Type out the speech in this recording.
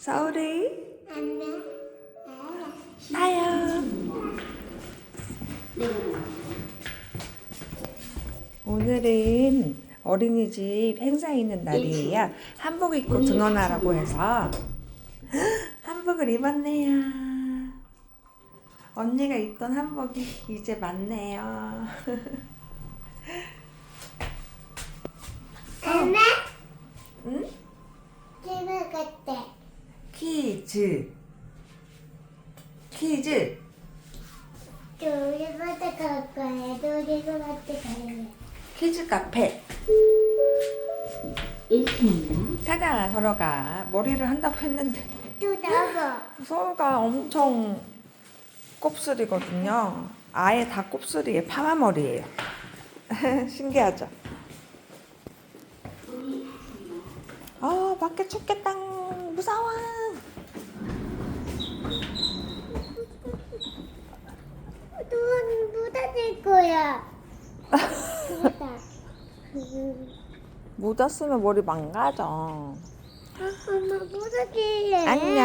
서울이 안녕. 타요. 오늘은 어린이집 행사 있는 날이에요. 한복 입고 등원하라고 해서 한복을 입었네요. 언니가 입던 한복이 이제 맞네요. 엄마, 응? 집에 갔대. 퀴즈. 퀴즈. 놀이바다 갈 거야. 놀이바다 갈래. 퀴즈 카페. 1팀입니다. 가가 걸어가 머리를 한다고 했는데 또. 서우가 엄청 곱슬이거든요. 아예 다 곱슬이에요. 파마 머리예요. 신기하죠? 아 밖에 춥겠다. 무서워. 또 묻어질 거야. 묻어. 묻었으면 머리 망가져. 엄마 묻어질래. 안녕.